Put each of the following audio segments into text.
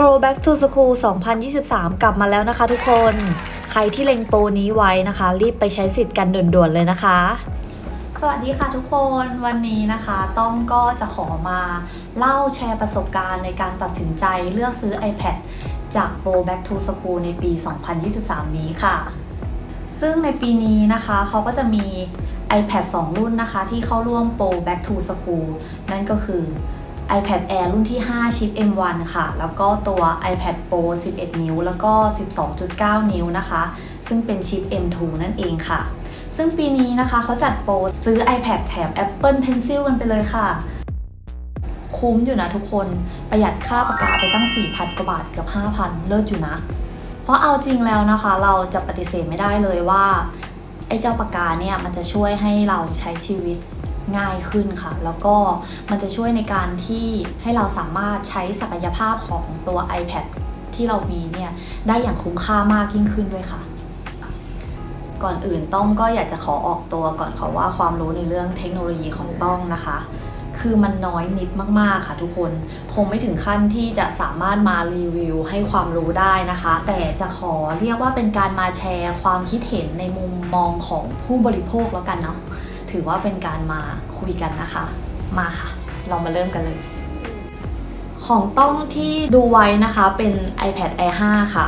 Pro Back to School 2023 กลับมาแล้วนะคะทุกคน ใครที่เล็งโปรนี้ไว้นะคะ รีบไปใช้สิทธิ์กันด่วนๆเลยนะคะ สวัสดีค่ะทุกคนวันนี้นะคะต้องก็จะขอมาเล่าแชร์ประสบการณ์ในการตัดสินใจเลือกซื้อ iPad จาก Pro Back to School ในปี 2023 นี้ค่ะ ซึ่งในปีนี้นะคะเขาก็จะมี iPad 2 รุ่นนะคะ ที่เข้าร่วมโปร Back to School นั่นก็คือ iPad Air รุ่นที่ 5 ชิป M1 ค่ะ แล้วก็ตัว iPad Pro 11 นิ้ว แล้วก็ 12.9 นิ้วนะคะ ซึ่งเป็นชิป M2 นั่นเองค่ะ ซึ่งปีนี้นะคะเขาจัดโปรซื้อ iPad แถม Apple Pencil กันไปเลยค่ะ คุ้มอยู่นะทุกคน ประหยัดค่าปากกาไปตั้ง 4,000 กว่าบาทเกือบ 5,000 เลิศอยู่นะ เพราะเอาจริงแล้วนะคะ เราจะปฏิเสธไม่ได้เลยว่าไอ้เจ้าปากกาเนี่ยมันจะช่วยให้เราใช้ชีวิต ง่ายขึ้นค่ะ แล้วก็มันจะช่วยในการที่ให้เราสามารถใช้ศักยภาพของตัว iPad ที่เรามีเนี่ยได้อย่างคุ้มค่ามากยิ่งขึ้นด้วยค่ะ ก่อนอื่นต้องก็อยากจะขอออกตัวก่อนค่ะว่าความรู้ในเรื่องเทคโนโลยีของต้องนะคะ คือมันน้อยนิดมากๆค่ะทุกคนคงไม่ถึงขั้นที่จะสามารถมารีวิวให้ความรู้ได้นะคะ แต่จะขอเรียกว่าเป็นการมาแชร์ความคิดเห็นในมุมมองของผู้บริโภคแล้วกันเนาะ ถือว่าเป็นการมาคุยกันนะคะ มาค่ะ เรามาเริ่มกันเลย ของต้องที่ดูไว้นะคะเป็น iPad Air 5 ค่ะ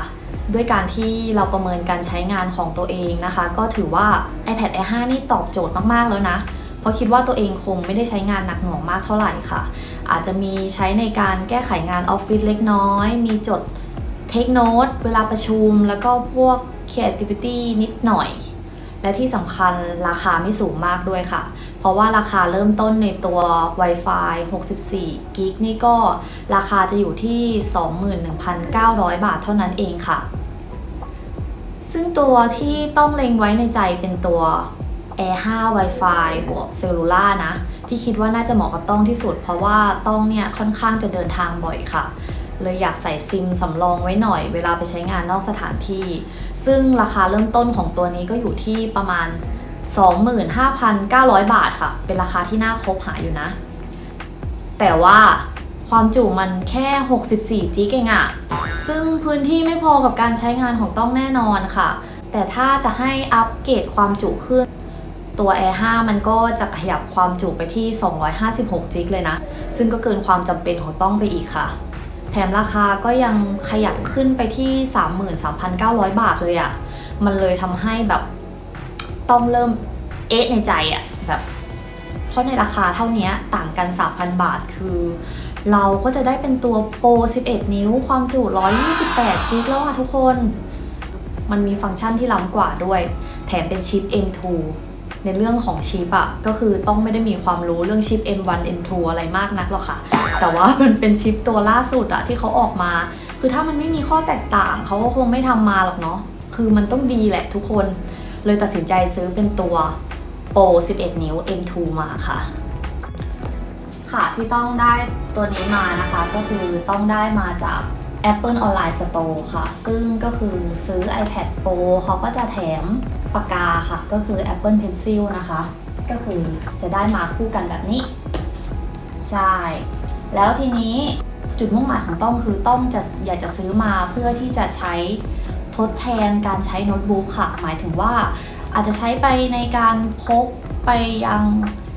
ด้วยการที่เราประเมินการใช้งานของตัวเองนะคะ ก็ถือว่า iPad Air 5 นี่ตอบโจทย์มาก ๆ แล้วนะ เพราะคิดว่าตัวเองคงไม่ได้ใช้งานหนักหน่วงมากเท่าไหร่ค่ะ อาจจะมีใช้ในการแก้ไขงานออฟฟิศเล็กน้อย มีจดเทคโน t ตเวลาประชุม แล้วก็พวก creativity นิดหน่อย และที่สำคัญราคาไม่สูงมากด้วยค่ะ เพราะว่าราคาเริ่มต้นในตัว Wi-Fi 64กิกนี่ก็ราคาจะอยู่ที่ 21,900 บาทเท่านั้นเองค่ะ ซึ่งตัวที่ต้องเล็งไว้ในใจเป็นตัว Air 5 Wi-Fi บวเซลลูล่านะ ที่คิดว่าน่าจะเหมาะกับต้องที่สุด เพราะว่าต้องเนี่ยค่อนข้างจะเดินทางบ่อยค่ะ เลยอยากใส่ซิมสำรองไว้หน่อย เวลาไปใช้งานนอกสถานที่ ซึ่งราคาเริ่มต้นของตัวนี้ก็อยู่ที่ประมาณ 25,900 บาทค่ะ เป็นราคาที่น่าคบหาอยู่นะ แต่ว่าความจุมันแค่ 64 จิกเองอะซึ่งพื้นที่ไม่พอกับการใช้งานของต้องแน่นอนค่ะ แต่ถ้าจะให้อัปเกรดความจุขึ้น ตัว Air 5 มันก็จะขยับความจุไปที่ 256 จิกเลยนะ ซึ่งก็เกินความจำเป็นของต้องไปอีกค่ะ แถมราคาก็ยังขยับขึ้นไปที่ 33,900 บาทเลยอะ่ะ มันเลยทำให้แบบต้องเริ่มเอ๊ะในใจอะ่ะแบบ เพราะในราคาเท่านี้ต่างกัน 3,000 บาทคือ เราก็จะได้เป็นตัวโปร 11 นิ้ว ความจุ 128จิกแล้วอะทุกคน มันมีฟังก์ชันที่ล้ำกว่าด้วย แถมเป็นชิป M2 ในเรื่องของชิปอะก็คือต้องไม่ได้มีความรู้เรื่องชิป M1 M2 อะไรมากนักหรอกค่ะ แต่ว่ามันเป็นชิปตัวล่าสุดอะที่เขาออกมา คือถ้ามันไม่มีข้อแตกต่างเขาก็คงไม่ทำมาหรอกเนาะคือมันต้องดีแหละทุกคน เลยตัดสินใจซื้อเป็นตัวโปร11 นิ้ว M2 มาค่ะ ค่ะที่ต้องได้ตัวนี้มานะคะ ก็คือต้องได้มาจาก Apple Online Store ค่ะ ซึ่งก็คือซื้อ iPad Pro เขาก็จะแถม ปากกาค่ะ ก็คือ Apple Pencil นะคะ ก็คือจะได้มาคู่กันแบบนี้ ใช่ แล้วทีนี้จุดมุ่งหมายของต้องคือต้องจะอยากจะซื้อมาเพื่อที่จะใช้ทดแทนการใช้โน้ตบุ๊กค่ะ หมายถึงว่าอาจจะใช้ไปในการพกไปยัง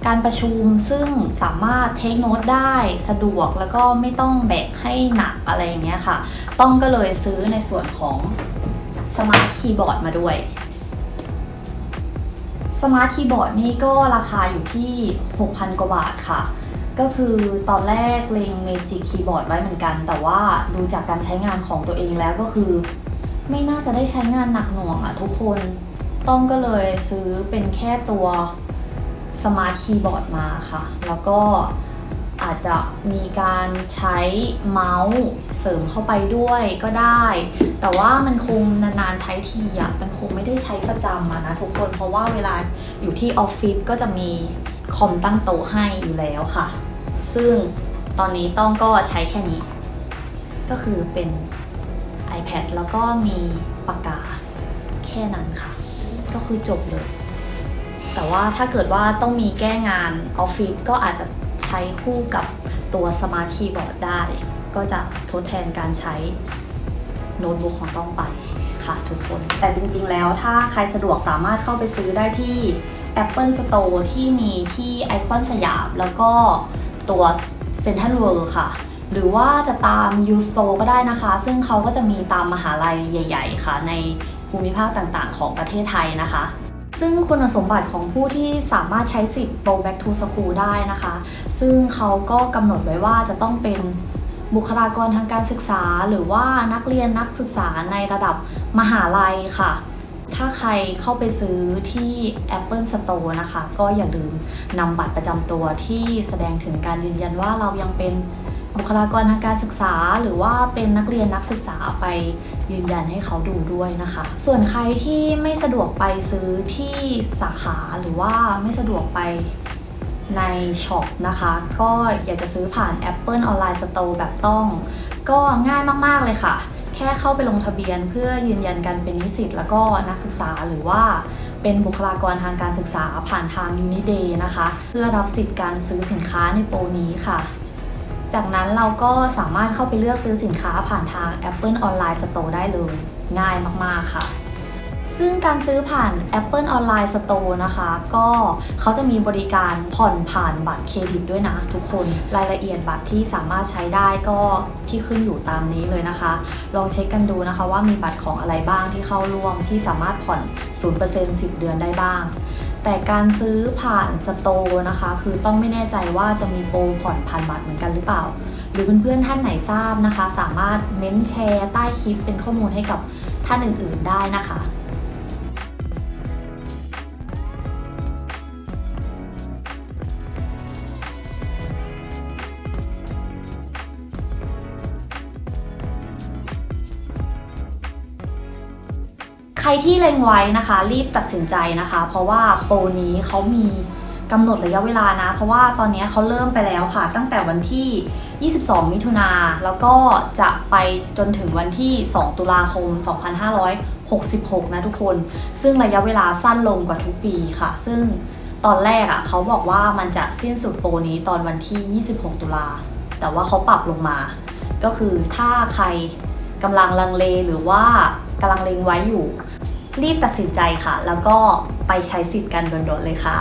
การประชุมซึ่งสามารถเทคโนตได้สะดวกแล้วก็ไม่ต้องแบกให้หนักอะไรอย่างเงี้ยค่ะ ต้องก็เลยซื้อในส่วนของสมาร์ทคีย์บอร์ดมาด้วย สมาร์ทคีย์บอร์ดนี่ก็ราคาอยู่ที่ 6,000 กว่าบาทค่ะ ก็คือตอนแรกเล็ง Magic Keyboard ไว้เหมือนกัน แต่ว่าดูจากการใช้งานของตัวเองแล้วก็คือ ไม่น่าจะได้ใช้งานหนักหน่วงอะทุกคนต้องก็เลยซื้อเป็นแค่ตัวสมาร์ทคีย์บอร์ดมาค่ะ แล้วก็ อาจจะมีการใช้เมาส์เสริมเข้าไปด้วยก็ได้ แต่ว่ามันคงนานๆใช้ทีอะมันคงไม่ได้ใช้ประจำอะนะทุกคน เพราะว่าเวลาอยู่ที่ออฟฟิศก็จะมีคอมตั้งโต๊ะให้อยู่แล้วค่ะ ซึ่งตอนนี้ต้องก็ใช้แค่นี้ ก็คือเป็น iPad แล้วก็มีปากกาแค่นั้นค่ะ ก็คือจบเลย แต่ว่าถ้าเกิดว่าต้องมีแก้งานออฟฟิศก็อาจจะ ช้คู่กับตัวสมาร์ทคีย์บอร์ดได้ ก็จะทดแทนการใช้โน้ตบุ๊กของต้องไปค่ะทุกคน แต่จริงๆแล้วถ้าใครสะดวกสามารถเข้าไปซื้อได้ที่ Apple Store ที่มีที่ไอคอนสยาม แล้วก็ตัวเซ็นทรัลเวิลด์ค่ะ หรือว่าจะตาม U Store ก็ได้นะคะ ซึ่งเขาก็จะมีตามมหาลัยใหญ่ ๆ ค่ะ ในภูมิภาคต่างๆ ของประเทศไทยนะคะ ซึ่งคุณสมบัติของผู้ที่สามารถใช้สิทธิ์ Go Back to School ได้นะคะ ซึ่งเขาก็กำหนดไว้ว่าจะต้องเป็นบุคลากรทางการศึกษา หรือว่านักเรียนนักศึกษาในระดับมหาลัยค่ะ ถ้าใครเข้าไปซื้อที่ Apple Store นะคะ ก็อย่าลืมนำบัตรประจำตัวที่แสดงถึงการยืนยันว่าเรายังเป็นบุคลากรทางการศึกษา หรือว่าเป็นนักเรียนนักศึกษาไปยืนยันให้เขาดูด้วยนะคะ ส่วนใครที่ไม่สะดวกไปซื้อที่สาขาหรือว่าไม่สะดวกไป ในช็อปนะคะ ก็อยากจะซื้อผ่าน Apple Online Store แบบต้อง ก็ง่ายมาก ๆ เลยค่ะ แค่เข้าไปลงทะเบียนเพื่อยืนยันการเป็นนิสิตแล้วก็นักศึกษาหรือว่าเป็นบุคลากรทางการศึกษาผ่านทาง Uniday นะคะ เพื่อรับสิทธิ์การซื้อสินค้าในโปรนี้ค่ะ จากนั้นเราก็สามารถเข้าไปเลือกซื้อสินค้าผ่านทาง Apple Online Store ได้เลย ง่ายมาก ๆ ค่ะ ซึ่งการซื้อผ่าน Apple Online Store นะคะ ก็เขาจะมีบริการผ่อนผ่านบัตรเครดิตด้วยนะทุกคนรายละเอียดบัตรที่สามารถใช้ได้ก็ที่ขึ้นอยู่ตามนี้เลยนะคะ ลองเช็คกันดูนะคะว่ามีบัตรของอะไรบ้างที่เข้าร่วมที่สามารถผ่อน 0% 10 เดือนได้บ้าง แต่การซื้อผ่านสโตร์นะคะ คือต้องไม่แน่ใจว่าจะมีโปรผ่อนผ่านบัตรเหมือนกันหรือเปล่า หรือเพื่อนๆท่านไหนทราบนะคะ สามารถเม้นแชร์ใต้คลิปเป็นข้อมูลให้กับท่านอื่นๆได้นะคะ ใครที่เล็งไว้นะคะ รีบตัดสินใจนะคะ เพราะว่าโปรนี้เขามีกำหนดระยะเวลานะ เพราะว่าตอนนี้เขาเริ่มไปแล้วค่ะ ตั้งแต่วันที่ 22 มิถุนาแล้วก็จะไปจนถึงวันที่ 2 ตุลาคม 2566 นะทุกคน ซึ่งระยะเวลาสั้นลงกว่าทุกปีค่ะ ซึ่งตอนแรกอะ่ะเขาบอกว่ามันจะสิ้นสุดโปรนี้ตอนวันที่ 26 ตุลา แต่ว่าเขาปรับลงมา ก็คือถ้าใครกำลังลังเลหรือว่ากำลังเลงไว้อยู่ รีบตัดสินใจค่ะ แล้วก็ไปใช้สิทธิ์กันโดนๆเลยค่ะ